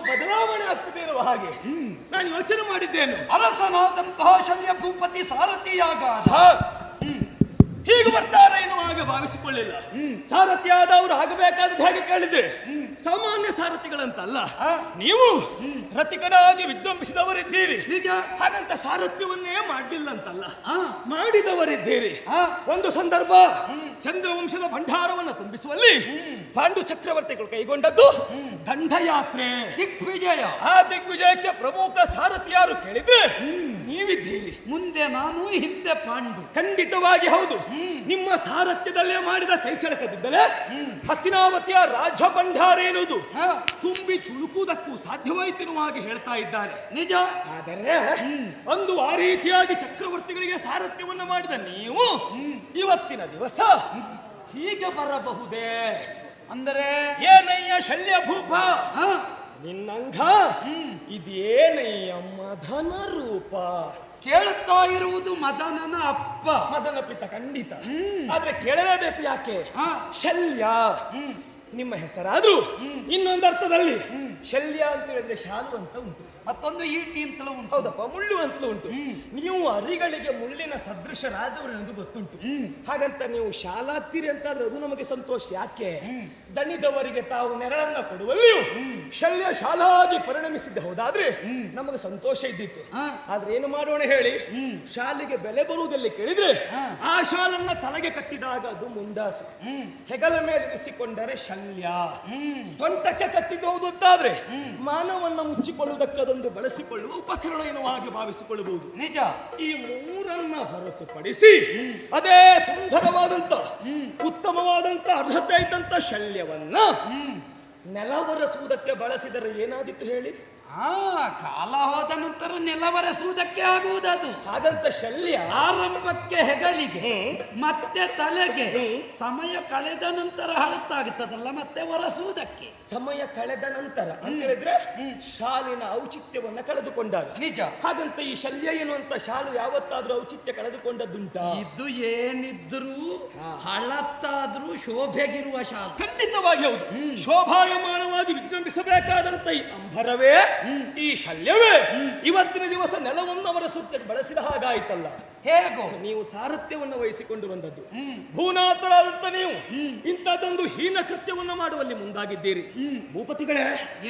ಬದಲಾವಣೆ ಆಗ್ತದೆ ಇರುವ ಹಾಗೆ. ನಾನು ಯೋಚನೆ ಮಾಡಿದ್ದೇನೆ? ಅರಸನಾದಂತಹ ಶಲ್ಯ ಭೂಪತಿ ಸಾರಥಿಯಾಗ. ಹೀಗೆ ಬರ್ತಾರೆ ಎನ್ನುವ ಹಾಗೆ ಭಾವಿಸಿಕೊಳ್ಳಿಲ್ಲ. ಸಾರಥಿಯಾದ ಅವರು ಆಗಬೇಕಾದ ಹೇಗೆ ಕೇಳಿದ್ರೆ ಸಾಮಾನ್ಯ ಸಾರಥಿಗಳಂತಲ್ಲ. ನೀವು ರತಿಕನಾಗಿ ವಿಜೃಂಭಿಸಿದವರಿದ್ದೀರಿ. ಹಾಗಂತ ಸಾರಥ್ಯವನ್ನೇ ಮಾಡಲಿಲ್ಲ ಅಂತಲ್ಲ. ಮಾಡಿದವರಿದ್ದೀರಿ. ಒಂದು ಸಂದರ್ಭ ಚಂದ್ರವಂಶದ ಭಂಡಾರವನ್ನು ತುಂಬಿಸುವಲ್ಲಿ ಪಾಂಡು ಚಕ್ರವರ್ತಿಗಳು ಕೈಗೊಂಡದ್ದು ದಂಡಯಾತ್ರೆ. ದಿಗ್ವಿಜಯ. ಆ ದಿಗ್ವಿಜಯಕ್ಕೆ ಪ್ರಮುಖ ಸಾರಥಿ ಯಾರು ಕೇಳಿದ್ರೆ ನೀವಿದ್ದೀರಿ. ಮುಂದೆ ನಾನು ಹಿಂದೆ ಪಾಂಡು. ಖಂಡಿತವಾಗಿ ಹೌದು. ನಿಮ್ಮ ಸಾರಥ್ಯದಲ್ಲೇ ಮಾಡಿದ ಕೈಚಳಕದಿದ್ದಲೇ ಹಸ್ತಿನಾವತಿಯ ರಾಜ ಭಂಡಾರ ಎನ್ನುವುದು ಹಾ. ತುಂಬಿ ತುಳುಕುವುದಕ್ಕೂ ಸಾಧ್ಯವಾಯಿತೆನ್ನುವ ಹಾಗೆ ಹೇಳ್ತಾ ಇದ್ದಾರೆ. ನಿಜ. ಆದರೆ ಅಂದು ಆ ರೀತಿಯಾಗಿ ಚಕ್ರವರ್ತಿಗಳಿಗೆ ಸಾರಥ್ಯವನ್ನು ಮಾಡಿದ ನೀವು ಇವತ್ತಿನ ದಿವಸ ಹೀಗೆ ಬರಬಹುದೇ? ಅಂದರೆ? ಏನಯ್ಯ ಶಲ್ಯ ಭೂಪ? ನಿನ್ನಂಗ? ಇದೇನಯ್ಯ ಮದನ ರೂಪ? ಕೇಳುತ್ತಾ ಇರುವುದು ಮದನನ ಅಪ್ಪ. ಮದನ ಪಿತ ಖಂಡಿತ. ಆದ್ರೆ ಕೇಳಲೇಬೇಕು ಯಾಕೆ. ಶಲ್ಯ. ನಿಮ್ಮ ಹೆಸರಾದರೂ ಇನ್ನೊಂದು ಅರ್ಥದಲ್ಲಿ ಶಲ್ಯ ಅಂತ ಹೇಳಿದ್ರೆ ಶಾಲು ಅಂತ ಉಂಟು. ಮತ್ತೊಂದು ಈಟಿ ಅಂತಲೂ ಉಂಟು. ಹೌದಪ್ಪ ಮುಳ್ಳು ಅಂತಲೂ ಉಂಟು. ನೀವು ಅರಿಗಳಿಗೆ ಮುಳ್ಳಿನ ಸದೃಶರಾದವರು ಎಂದು ಗೊತ್ತುಂಟು. ಹಾಗಂತ ನೀವು ಶಾಲಾತ್ತೀರಿ ಅಂತಾದ್ರೆ ಅದು ನಮಗೆ ಸಂತೋಷ. ಯಾಕೆ? ದಣಿದವರಿಗೆ ತಾವು ನೆರಳನ್ನ ಕೊಡುವಲ್ಲಿ ಶಲ್ಯ ಶಾಲಾಗಿ ಪರಿಣಮಿಸಿದ್ದೆ. ಹೌದಾದ್ರೆ? ನಮಗೆ ಸಂತೋಷ ಇದ್ದಿತ್ತು. ಆದ್ರೆ ಏನು ಮಾಡೋಣ ಹೇಳಿ? ಶಾಲೆಗೆ ಬೆಲೆ ಬರುವುದಲ್ಲಿ ಕೇಳಿದ್ರೆ ಆ ಶಾಲನ್ನ ತಲೆಗೆ ಕಟ್ಟಿದಾಗ ಅದು ಮುಂಡಾಸು ಹೆಗಲ ಮೇಲೆ ಇರಿಸಿಕೊಂಡರೆ ಶಲ್ಯ. ಸ್ವಂಟಕ್ಕೆ ಕಟ್ಟಿದ್ದು ಹೌದು ಅಂತಾದ್ರೆ ಮಾನವನ್ನ ಮುಚ್ಚಿಕೊಳ್ಳುವುದಕ್ಕೆ ಅದೊಂದು ಬಳಸಿಕೊಳ್ಳುವ ಉಪಕರಣ ಎನ್ನುವಾಗಿ ಭಾವಿಸಿಕೊಳ್ಳಬಹುದು. ನಿಜ. ಈ ಮೂರನ್ನ ಹೊರತುಪಡಿಸಿ ಅದೇ ಸುಂದರವಾದಂತ ಉತ್ತಮವಾದಂತ ಅರ್ಹತೆ ಇದ್ದಂತ ಶಲ್ಯವನ್ನ ನೆಲವರಸುವುದಕ್ಕೆ ಬಳಸಿದರೆ ಏನಾದಿತ್ತು ಹೇಳಿ? ಆ ಕಾಲ ಹೋದ ನಂತರ ನೆಲವರೆಸುವುದಕ್ಕೆ ಆಗುವುದದು. ಹಾಗಂತ ಶಲ್ಯ. ಆರಂಭಕ್ಕೆ ಹೆಗಲಿಗೆ ಮತ್ತೆ ತಲೆಗೆ ಸಮಯ ಕಳೆದ ನಂತರ ಹಳತ್ತಾಗುತ್ತದಲ್ಲ ಮತ್ತೆ ಒರೆಸುವುದಕ್ಕೆ. ಸಮಯ ಕಳೆದ ನಂತರ ಅಂತ ಹೇಳಿದ್ರೆ ಶಾಲಿನ ಔಚಿತ್ಯವನ್ನ ಕಳೆದುಕೊಂಡಾಗ. ನಿಜ. ಹಾಗಂತ ಈ ಶಲ್ಯ ಎನ್ನುವಂತ ಶಾಲು ಯಾವತ್ತಾದ್ರೂ ಔಚಿತ್ಯ ಕಳೆದುಕೊಂಡದ್ದುಂಟಾ? ಇದು ಏನಿದ್ರು ಹಳತ್ತಾದ್ರೂ ಶೋಭೆಗಿರುವ ಶಾಲು. ಖಂಡಿತವಾಗಿ ಹೌದು. ಶೋಭಾಯಮಾನವಾಗಿ ವಿಜೃಂಭಿಸಬೇಕಾದಂತ ಈ ಅಂಬರವೇ ಈ ಶಲ್ಯವೇ? ಇವತ್ತಿನ ದಿವಸ ನೆಲವನ್ನು ಅವರ ಸುತ್ತ ಬಳಸಿದ ಹಾಗಾಯ್ತಲ್ಲ. ಹೇಗೋ? ನೀವು ಸಾರಥ್ಯವನ್ನು ವಹಿಸಿಕೊಂಡು ಬಂದದ್ದು. ಭೂನಾಥರಾದಂತ ನೀವು. ಇಂಥದ್ದೊಂದು ಹೀನ ಕೃತ್ಯವನ್ನು ಮಾಡುವಲ್ಲಿ ಮುಂದಾಗಿದ್ದೀರಿ. ಭೂಪತಿಗಳೇ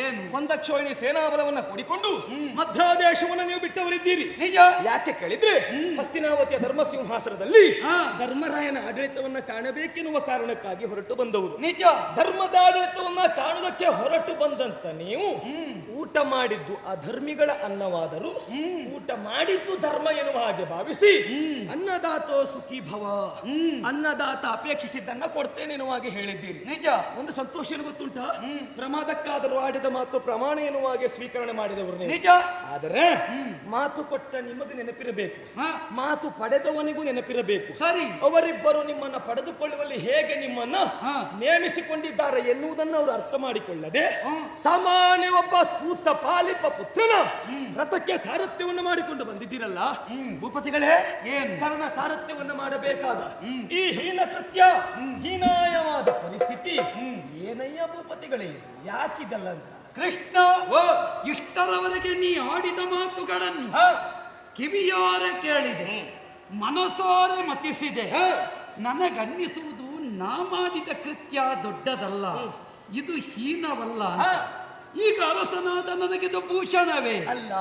ಏನು? ಒಂದಕ್ಷೋಹಿಣಿ ಸೇನಾಬಲವನ್ನ ಕೂಡಿಕೊಂಡು ಮಧ್ರಾದೇಶವನ್ನು ನೀವು ಬಿಟ್ಟವರಿದ್ದೀರಿ. ನಿಜ? ಯಾಕೆ ಕೇಳಿದ್ರೆ ಹಸ್ತಿನಾವತಿಯ ಧರ್ಮ ಸಿಂಹಾಸನದಲ್ಲಿ. ಧರ್ಮರಾಯನ ಆಡಳಿತವನ್ನು ಕಾಣಬೇಕೆನ್ನುವ ಕಾರಣಕ್ಕಾಗಿ ಹೊರಟು ಬಂದವರು. ನಿಜ? ಧರ್ಮದ ಆಡಳಿತವನ್ನ ಕಾಣುವುದಕ್ಕೆ ಹೊರಟು ಬಂದಂತ ನೀವು ಊಟ ಮಾಡಿದ್ದು ಅಧರ್ಮಿಗಳ ಅನ್ನವಾದರೂ ಊಟ ಮಾಡಿದ್ದು ಧರ್ಮ ಎನ್ನುವ ಹಾಗೆ ಭಾವಿಸಿ ಅನ್ನದಾತೋ ಸುಖಿ ಭವ. ಅನ್ನದಾತ ಅಪೇಕ್ಷಿಸಿದ್ದನ್ನ ಕೊಡ್ತೇನೆ ಎನ್ನುವ ಹಾಗೆ ಹೇಳಿದ್ದೀರಿ. ನಿಜ. ಒಂದು ಸಂತೋಷ ಏನು ಗೊತ್ತುಂಟ? ಪ್ರಮಾದಕ್ಕಾದರೂ ಆಡಿದ ಮಾತು ಪ್ರಮಾಣ ಎನ್ನುವಾಗೆ ಸ್ವೀಕರಣೆ ಮಾಡಿದವರು ನಿಜ. ಆದರೆ ಮಾತು ಕೊಟ್ಟ ನಿಮಗೆ ನೆನಪಿರಬೇಕು. ಮಾತು ಪಡೆದವನಿಗೂ ನೆನಪಿರಬೇಕು. ಸರಿ. ಅವರಿಬ್ಬರು ನಿಮ್ಮನ್ನ ಪಡೆದುಕೊಳ್ಳುವಲ್ಲಿ ಹೇಗೆ ನಿಮ್ಮನ್ನ ನೇಮಿಸಿಕೊಂಡಿದ್ದಾರೆ ಎನ್ನುವುದನ್ನು ಅವರು ಅರ್ಥ ಮಾಡಿಕೊಳ್ಳದೆ ಸಾಮಾನ್ಯ ಒಬ್ಬ ಸೂತ ಪಾಲಿಪ ಪುತ್ರನ ರಥಕ್ಕೆ ಸಾರಥ್ಯವನ್ನು ಮಾಡಿಕೊಂಡು ಬಂದಿದ್ದೀರಲ್ಲ? ಭೂಪತಿಗಳೇ. ಏನು? ಕರ್ಣ ಸಾರಥ್ಯವನ್ನು ಮಾಡಬೇಕಾದ ಈ ಹೀನ ಕೃತ್ಯ ಹೀನಾಯವಾದ ಪರಿಸ್ಥಿತಿ ಏನಯ್ಯ ಭೂಪತಿಗಳೇ ಇದು? ಯಾಕಿದಲ್ಲ ಅಂತ ಕೃಷ್ಣ ಇಷ್ಟರವರೆಗೆ ನೀ ಆಡಿದ ಮಾತುಗಳನ್ನು ಕಿವಿಯಾರೆ ಕೇಳಿದೆ ಮನಸಾರೆ ಮತಿಸಿದೆ. ನನಗನ್ನಿಸುವುದು ನಾ ಮಾಡಿದ ಕೃತ್ಯ ದೊಡ್ಡದಲ್ಲ ಇದು ಹೀನವಲ್ಲ. ಈಗ ಅರಸನಾದ ನನಗಿದು ಭೂಷಣವೇ. ಅಲ್ಲ.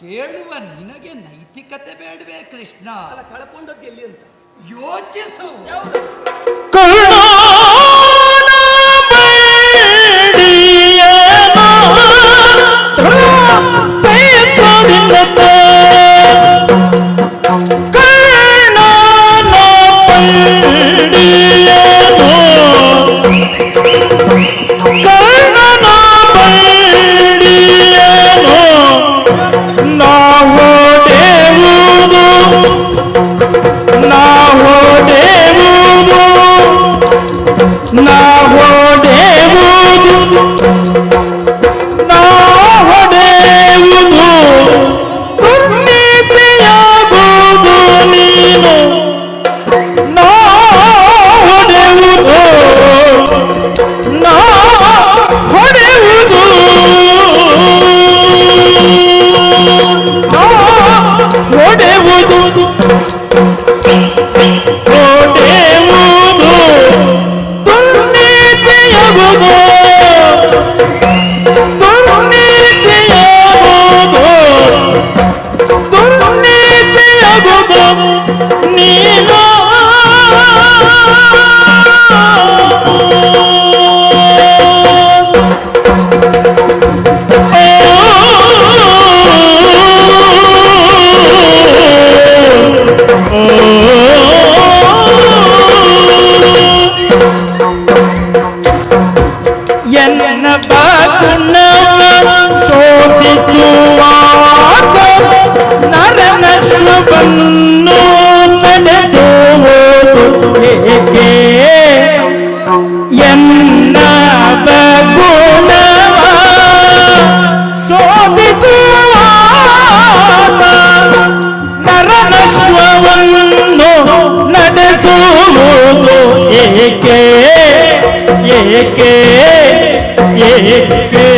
ಕೇಳುವ ನಿನಗೆ ನೈತಿಕತೆ ಬೇಡವೇ ಕೃಷ್ಣ. ಅಲ್ಲ ಕಳ್ಕೊಂಡದ್ದು ಎಲ್ಲಿ ಅಂತ? ಯೋಚಿಸು. ஏகே ஏகே ஏகே.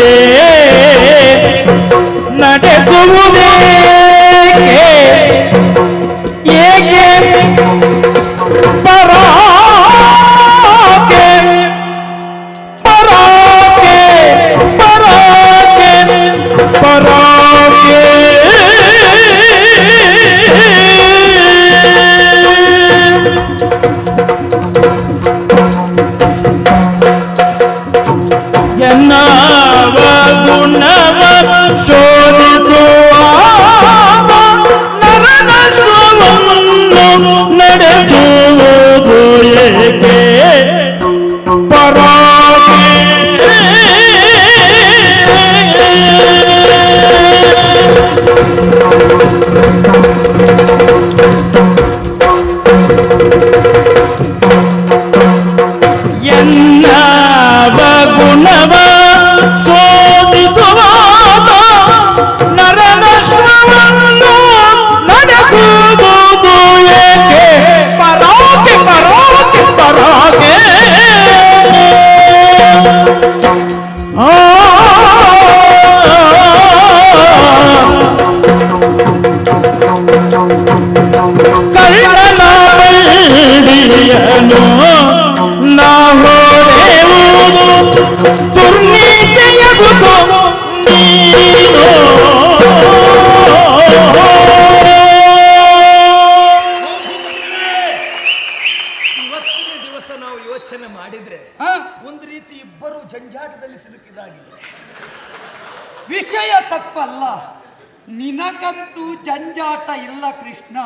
ವಿಷಯ ತಪ್ಪಲ್ಲ. ನಿನಗಂತೂ ಜಂಜಾಟ ಇಲ್ಲ ಕೃಷ್ಣ.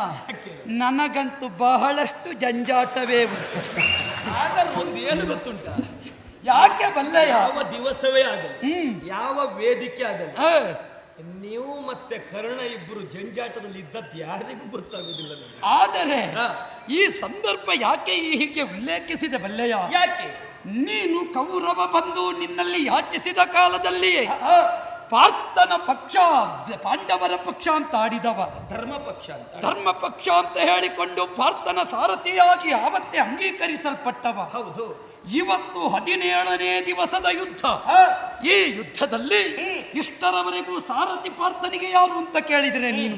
ನನಗಂತೂ ಬಹಳಷ್ಟು ಜಂಜಾಟವೇ ಉಂಟು. ಏನು ಗೊತ್ತುಂಟ? ಯಾಕೆ ಬಲ್ಲ ಯಾವ ದಿವಸವೇ ಆಗಲಿ ಯಾವ ವೇದಿಕೆ ಆಗಲಿ ನೀವು ಮತ್ತೆ ಕರ್ಣ ಇಬ್ಬರು ಜಂಜಾಟದಲ್ಲಿ ಇದ್ದದ್ದು ಯಾರಿಗೂ ಗೊತ್ತಾಗುದಿಲ್ಲ ಆದರೆ ಈ ಸಂದರ್ಭ ಯಾಕೆ ಈ ಹೀಗೆ ಉಲ್ಲೇಖಿಸಿದೆ ಬಲ್ಲಯ್ಯ ಯಾಕೆ? ನೀನು ಕೌರವ ಬಂದು ನಿನ್ನಲ್ಲಿ ಯಾಚಿಸಿದ ಕಾಲದಲ್ಲಿಯೇ ಆ, ಪಾರ್ಥನ ಪಕ್ಷ ಪಾಂಡವರ ಪಕ್ಷ ಅಂತ ಆಡಿದವ. ಧರ್ಮ ಪಕ್ಷ ಅಂತ ಧರ್ಮ ಪಕ್ಷ ಅಂತ ಹೇಳಿಕೊಂಡು ಪಾರ್ಥನ ಸಾರಥಿಯಾಗಿ ಆವತ್ತೇ ಅಂಗೀಕರಿಸಲ್ಪಟ್ಟವ. ಹೌದು. ಇವತ್ತು ಹದಿನೇಳನೇ ದಿವಸದ ಯುದ್ಧ. ಈ ಯುದ್ಧದಲ್ಲಿ ಇಷ್ಟರವರೆಗೂ ಸಾರಥಿ ಪಾರ್ಥನಿಗೆ ಯಾರು ಅಂತ ಕೇಳಿದರೆ ನೀನು?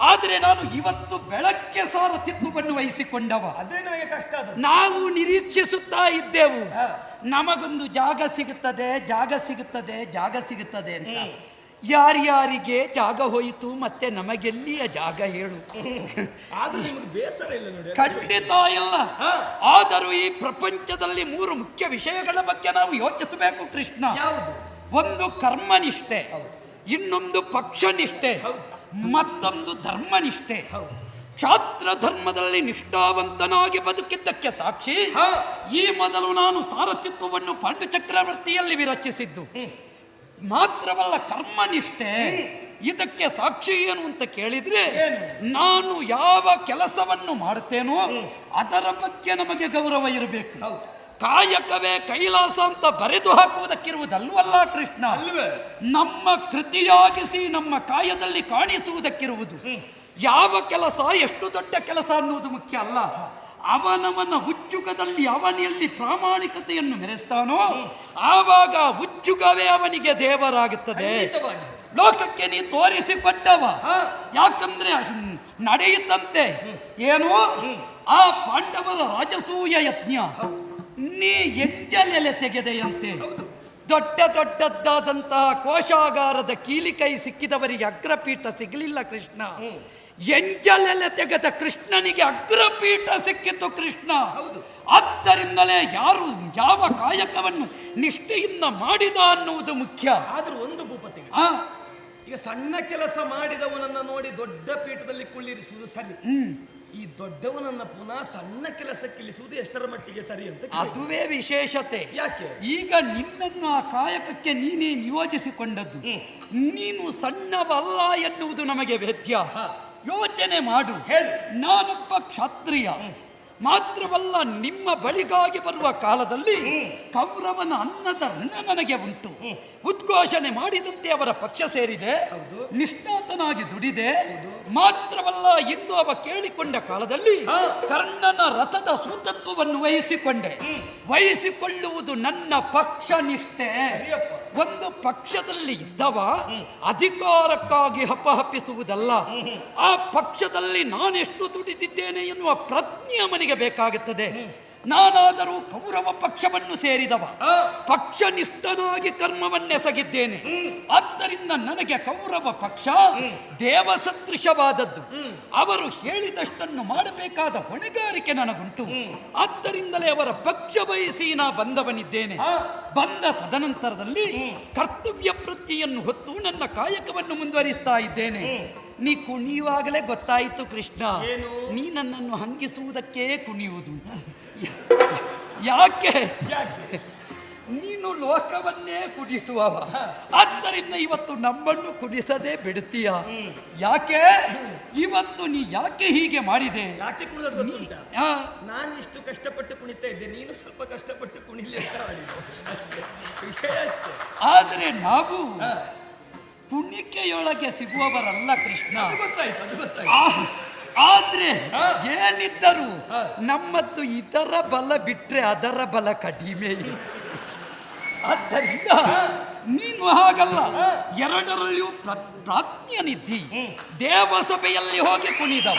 ಆದರೆ ನಾನು ಇವತ್ತು ಬೆಳಗ್ಗೆ ಸಾರಥಿತ್ವವನ್ನು ವಹಿಸಿಕೊಂಡವ. ಅದೇ ನನಗೆ ಕಷ್ಟ ಅದು. ನಾವು ನಿರೀಕ್ಷಿಸುತ್ತಾ ಇದ್ದೆವು. ನಮಗೊಂದು ಜಾಗ ಸಿಗುತ್ತದೆ ಜಾಗ ಸಿಗುತ್ತದೆ ಜಾಗ ಸಿಗುತ್ತದೆ ಅಂತ. ಯಾರ್ಯಾರಿಗೆ ಜಾಗ ಹೋಯಿತು ಮತ್ತೆ ನಮಗೆಲ್ಲಿಯ ಜಾಗ ಹೇಳು. ಆದ್ರೂ ನಿಮಗೆ ಬೇಸರ ಇಲ್ಲ ನೋಡಿ. ಖಂಡಿತ ಇಲ್ಲ. ಆದರೂ ಈ ಪ್ರಪಂಚದಲ್ಲಿ ಮೂರು ಮುಖ್ಯ ವಿಷಯಗಳ ಬಗ್ಗೆ ನಾವು ಯೋಚಿಸಬೇಕು ಕೃಷ್ಣ. ಯಾವುದು? ಒಂದು ಕರ್ಮನಿಷ್ಠೆ. ಹೌದು. ಇನ್ನೊಂದು ಪಕ್ಷನಿಷ್ಠೆ. ಹೌದು. ಮತ್ತೊಂದು ಧರ್ಮನಿಷ್ಠೆ. ಹೌದು. ಕ್ಷಾತ್ರ ಧರ್ಮದಲ್ಲಿ ನಿಷ್ಠಾವಂತನಾಗಿ ಬದುಕಿದ್ದಕ್ಕೆ ಸಾಕ್ಷಿ. ಹಾ. ಈ ಮೊದಲು ನಾನು ಸಾರಥಿತ್ವವನ್ನು ಪಾಂಡು ಚಕ್ರವರ್ತಿಯಲ್ಲಿ ವಿರಚಿಸಿದ್ದು. ಮಾತ್ರವಲ್ಲ ಕರ್ಮನಿಷ್ಠೆ. ಇದಕ್ಕೆ ಸಾಕ್ಷಿ ಏನು ಅಂತ ಕೇಳಿದ್ರೆ ನಾನು ಯಾವ ಕೆಲಸವನ್ನು ಮಾಡುತ್ತೇನೋ ಅದರ ಬಗ್ಗೆ ನಮಗೆ ಗೌರವ ಇರಬೇಕು. ಹೌದು. ಕಾಯಕವೇ ಕೈಲಾಸ ಅಂತ ಬರೆದು ಹಾಕುವುದಕ್ಕಿರುವುದಲ್ವಲ್ಲ ಕೃಷ್ಣ? ಅಲ್ವೇ ನಮ್ಮ ಕೃತಿಯಾಗಿಸಿ ನಮ್ಮ ಕಾಯದಲ್ಲಿ ಕಾಣಿಸುವುದಕ್ಕಿರುವುದು. ಯಾವ ಕೆಲಸ ಎಷ್ಟು ದೊಡ್ಡ ಕೆಲಸ ಅನ್ನುವುದು ಮುಖ್ಯ ಅಲ್ಲ. ಅವನವನ ಉಚ್ಚುಗದಲ್ಲಿ ಅವನಲ್ಲಿ ಪ್ರಾಮಾಣಿಕತೆಯನ್ನು ಮೆರೆಸ್ತಾನೋ ಆವಾಗ ಉಚ್ಚುಗವೇ ಅವನಿಗೆ ದೇವರಾಗುತ್ತದೆ. ಲೋಕಕ್ಕೆ ನೀ ತೋರಿಸಿಕೊಟ್ಟವ. ಯಾಕಂದ್ರೆ ನಡೆಯುತ್ತಂತೆ. ನಡೆಯಿತಂತೆ ಏನು? ಆ ಪಾಂಡವರ ರಾಜಸೂಯ ಯಜ್ಞ. ನೀ ಎಂಜಲೆಲೆ ತೆಗೆದೆಯಂತೆ. ಹೌದು. ದೊಡ್ಡ ದೊಡ್ಡದ್ದಾದಂತಹ ಕೋಶಾಗಾರದ ಕೀಲಿಕೈ ಸಿಕ್ಕಿದವರಿಗೆ ಅಗ್ರಪೀಠ ಸಿಗಲಿಲ್ಲ ಕೃಷ್ಣ. ಎಂಜಲೆಲೆ ತೆಗೆದ ಕೃಷ್ಣನಿಗೆ ಅಗ್ರಪೀಠ ಸಿಕ್ಕಿತು ಕೃಷ್ಣ. ಹೌದು. ಆದ್ದರಿಂದಲೇ ಯಾರು ಯಾವ ಕಾಯಕವನ್ನು ನಿಷ್ಠೆಯಿಂದ ಮಾಡಿದ ಅನ್ನುವುದು ಮುಖ್ಯ. ಆದರೂ ಒಂದು ಭೂಪತಿ. ಈಗ ಸಣ್ಣ ಕೆಲಸ ಮಾಡಿದವನನ್ನು ನೋಡಿ ದೊಡ್ಡ ಪೀಠದಲ್ಲಿ ಕುಳ್ಳಿರಿಸುವುದು ಸರಿ. ಹ್ಮ್. ಈ ದೊಡ್ಡವನನ್ನ ಪುನಃ ಸಣ್ಣ ಕೆಲಸಕ್ಕೆ ಇಳಿಸುವುದು ಎಷ್ಟರ ಮಟ್ಟಿಗೆ ಸರಿ ಅಂತ ಅದುವೇ ವಿಶೇಷತೆ. ಯಾಕೆ? ಈಗ ನಿನ್ನನ್ನು ಆ ಕಾಯಕಕ್ಕೆ ನೀನೇ ನಿಯೋಜಿಸಿಕೊಂಡದ್ದು. ನೀನು ಸಣ್ಣವಲ್ಲ ಎನ್ನುವುದು ನಮಗೆ ವೇದ್ಯ. ಯೋಚನೆ ಮಾಡು. ಹೇಳು. ನಾನೊಬ್ಬ ಕ್ಷತ್ರಿಯ. ಮಾತ್ರವಲ್ಲ ನಿಮ್ಮ ಬಳಿಗಾಗಿ ಬರುವ ಕಾಲದಲ್ಲಿ ಕೌರವನ ಅನ್ನದ ಋಣ ನನಗೆ ಉಂಟು. ಉದ್ಘೋಷಣೆ ಮಾಡಿದಂತೆ ಅವರ ಪಕ್ಷ ಸೇರಿದೆ. ನಿಷ್ಣಾತನಾಗಿ ದುಡಿದೆ. ಮಾತ್ರವಲ್ಲ ಇಂದು ಅವ ಕೇಳಿಕೊಂಡ ಕಾಲದಲ್ಲಿ ಕರ್ಣನ ರಥದ ಸೂತತ್ವವನ್ನು ವಹಿಸಿಕೊಂಡೆ. ವಹಿಸಿಕೊಳ್ಳುವುದು ನನ್ನ ಪಕ್ಷ ನಿಷ್ಠೆ. ಒಂದು ಪಕ್ಷದಲ್ಲಿ ಇದ್ದವ ಅಧಿಕಾರಕ್ಕಾಗಿ ಹಪ್ಪಹಪ್ಪಿಸುವುದಲ್ಲ ಆ ಪಕ್ಷದಲ್ಲಿ ನಾನೆಷ್ಟು ದುಡಿದಿದ್ದೇನೆ ಎನ್ನುವ ಪ್ರಜ್ಞೆ ಅವನಿಗೆ ಬೇಕಾಗುತ್ತದೆ. ನಾನಾದರೂ ಕೌರವ ಪಕ್ಷವನ್ನು ಸೇರಿದವ. ಪಕ್ಷ ನಿಷ್ಠನಾಗಿ ಕರ್ಮವನ್ನೆಸಗಿದ್ದೇನೆ. ಆದ್ದರಿಂದ ನನಗೆ ಕೌರವ ಪಕ್ಷ ದೇವಸದೃಶವಾದದ್ದು. ಅವರು ಹೇಳಿದಷ್ಟನ್ನು ಮಾಡಬೇಕಾದ ಹೊಣೆಗಾರಿಕೆ ನನಗುಂಟು. ಆದ್ದರಿಂದಲೇ ಅವರ ಪಕ್ಷ ವಹಿಸಿ ನಾ ಬಂದವನಿದ್ದೇನೆ. ಬಂದ ತದನಂತರದಲ್ಲಿ ಕರ್ತವ್ಯ ಪ್ರತಿಯನ್ನು ಹೊತ್ತು ನನ್ನ ಕಾಯಕವನ್ನು ಮುಂದುವರಿಸ್ತಾ ಇದ್ದೇನೆ. ನೀ ಕುಣಿಯುವಾಗಲೇ ಗೊತ್ತಾಯಿತು ಕೃಷ್ಣ. ಏನು? ನೀ ನನ್ನನ್ನು ಹಂಗಿಸುವುದಕ್ಕೆ ಕುಣಿಯುವುದು ಯಾಕೆ? ಯಾಕೆ? ನೀನು ಲೋಕವನ್ನೇ ಕುಡಿಸುವವ ಆದ್ದರಿಂದ ಇವತ್ತು ನಮ್ಮನ್ನು ಕುಡಿಸದೆ ಬಿಡುತ್ತೀಯ. ಯಾಕೆ? ಇವತ್ತು ನೀ ಯಾಕೆ ಹೀಗೆ ಮಾಡಿದೆ? ಯಾಕೆ ನಾನು ಇಷ್ಟು ಕಷ್ಟಪಟ್ಟು ಕುಣಿತಾ ಇದ್ದೆ ನೀನು ಸ್ವಲ್ಪ ಕಷ್ಟಪಟ್ಟು ಕುಣಿಲಿ ಅಷ್ಟೇ. ವಿಷಯ ಅಷ್ಟೇ. ಆದರೆ ನಾವು ಕುಣಿಕೆಯೊಳಗೆ ಸಿಗುವವರಲ್ಲ ಕೃಷ್ಣ. ಗೊತ್ತಾಯ್ತು ಅದು ಗೊತ್ತಾಯ್ತು. ಆ- ಆದ್ರೆ. ಏನಿದ್ದರೂ ನಮ್ಮತ್ತು ನಮ್ಮದ್ದು ಇದರ ಬಲ ಬಿಟ್ರೆ ಅದರ ಬಲ ಕಡಿಮೆ. ಆದ್ದರಿಂದ ನೀನು ಹಾಗಲ್ಲ. ಎರಡರಲ್ಲಿಯೂ ಪ್ರ- ಪ್ರಾಜ್ಞನಿದ್ದಿ. ದೇವಸಭೆಯಲ್ಲಿ ಹೋಗಿ ಕುಣಿದವ.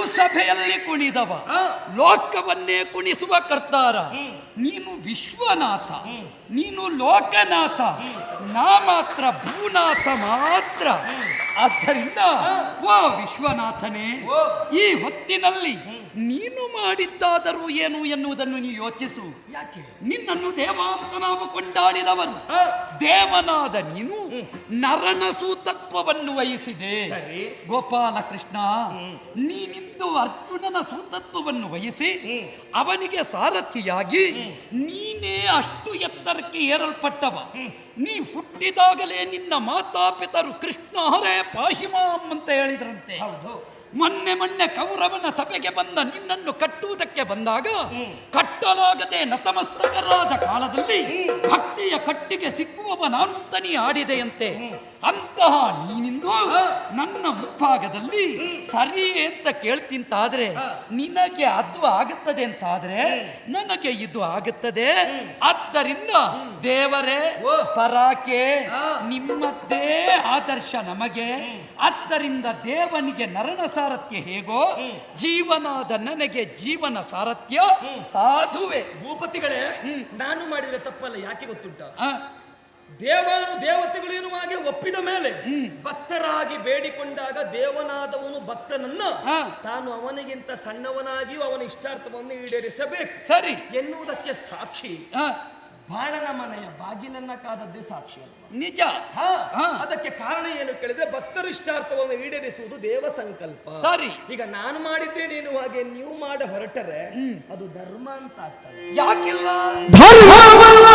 ಭೂಸಭೆಯಲ್ಲಿ ಕುಣಿದವ. ಲೋಕವನ್ನೇ ಕುಣಿಸುವ ಕರ್ತಾರ. ನೀನು ವಿಶ್ವನಾಥ. ನೀನು ಲೋಕನಾಥ. ನಾ ಮಾತ್ರ ಭೂನಾಥ ಮಾತ್ರ. ಆದ್ದರಿಂದ ಓ ವಿಶ್ವನಾಥನೇ ಈ ಹೊತ್ತಿನಲ್ಲಿ ನೀನು ಮಾಡಿದ್ದಾದರೂ ಏನು ಎನ್ನುವುದನ್ನು ನೀ ಯೋಚಿಸು. ಯಾಕೆ? ನಿನ್ನನ್ನು ದೇವಾಂತನಾಮ ಅಂತ ನಾವು ಕೊಂಡಾಡಿದವರು ದೇವನಾದ ನೀನು ನರನ ಸೂತತ್ವವನ್ನು ವಹಿಸಿದೆ. ಸರಿ. ಗೋಪಾಲ ಕೃಷ್ಣ ನೀನಿಂದು ಅರ್ಜುನನ ಸೂತತ್ವವನ್ನು ವಹಿಸಿ ಅವನಿಗೆ ಸಾರಥಿಯಾಗಿ ನೀನೇ ಅಷ್ಟು ಎತ್ತರಕ್ಕೆ ಏರಲ್ಪಟ್ಟವ. ನೀ ಹುಟ್ಟಿದಾಗಲೇ ನಿನ್ನ ಮಾತಾಪಿತರು ಕೃಷ್ಣ ಹರೇ ಪಾಹಿಮಾಂ ಅಂತ ಹೇಳಿದ್ರಂತೆ. ಹೌದು. ಮೊನ್ನೆ ಮೊನ್ನೆ ಕೌರವನ ಸಭೆಗೆ ಬಂದ ನಿನ್ನನ್ನು ಕಟ್ಟುವುದಕ್ಕೆ ಬಂದಾಗ ಕಟ್ಟಲಾಗದೆ ನತಮಸ್ತಕರಾದ ಕಾಲದಲ್ಲಿ ಭಕ್ತಿಯ ಕಟ್ಟಿಗೆ ಸಿಕ್ಕುವವ ನಾನು ಅಂತ ಆಡಿದೆಯಂತೆ ಅಂತಹ ನೀನಿಂದು ನನ್ನ ಮುಂಭಾಗದಲ್ಲಿ ಸರಿ ಅಂತ ಕೇಳ್ತಿಂತಾದ್ರೆ ನಿನಗೆ ಅದು ಆಗುತ್ತದೆ ಅಂತಾದ್ರೆ ನನಗೆ ಇದು ಆಗುತ್ತದೆ. ಆದ್ದರಿಂದ ದೇವರೇ. ಪರಾಕೆ. ನಿಮ್ಮದ್ದೇ ಆದರ್ಶ ನಮಗೆ. ಆದ್ದರಿಂದ ದೇವನಿಗೆ ನರಣ ಸಾರಥ್ಯ ಹೇಗೋ ಜೀವನಾದ ನನಗೆ ಜೀವನ ಸಾರಥ್ಯ ಸಾಧುವೆ. ಭೂಪತಿಗಳೇ ನಾನು ಮಾಡಿದ ತಪ್ಪಲ್ಲ ಯಾಕೆ ಗೊತ್ತುಂಟ? ದೇವಾನು ದೇವತೆಗಳೇನು ಹಾಗೆ ಒಪ್ಪಿದ ಮೇಲೆ ಭಕ್ತರಾಗಿ ಬೇಡಿಕೊಂಡಾಗ ದೇವನಾದವನು ಭಕ್ತನನ್ನ ತಾನು ಅವನಿಗಿಂತ ಸಣ್ಣವನಾಗಿಯೂ ಅವನ ಇಷ್ಟಾರ್ಥವನ್ನು ಈಡೇರಿಸಬೇಕು ಸರಿ. ಎನ್ನುವುದಕ್ಕೆ ಸಾಕ್ಷಿ. ಬಾಣನ ಮನೆಯ ಬಾಗಿಲನ್ನ ಕಾದದ್ದೇ ಸಾಕ್ಷಿ ನಿಜ. ಹಾ, ಹಾ. ಅದಕ್ಕೆ ಕಾರಣ ಏನು ಕೇಳಿದ್ರೆ ಭಕ್ತರ ಇಷ್ಟಾರ್ಥವನ್ನು ಈಡೇರಿಸುವುದು ದೇವ ಸಂಕಲ್ಪ. ಸರಿ. ಈಗ ನಾನು ಮಾಡಿದ್ದೇನೆ ಎನ್ನುವ ಹಾಗೆ ನೀವು ಮಾಡ ಹೊರಟರೆ ಅದು ಧರ್ಮ ಅಂತ ಆಗ್ತದೆ. ಯಾಕಿಲ್ಲ? ಧರ್ಮವಲ್ಲ.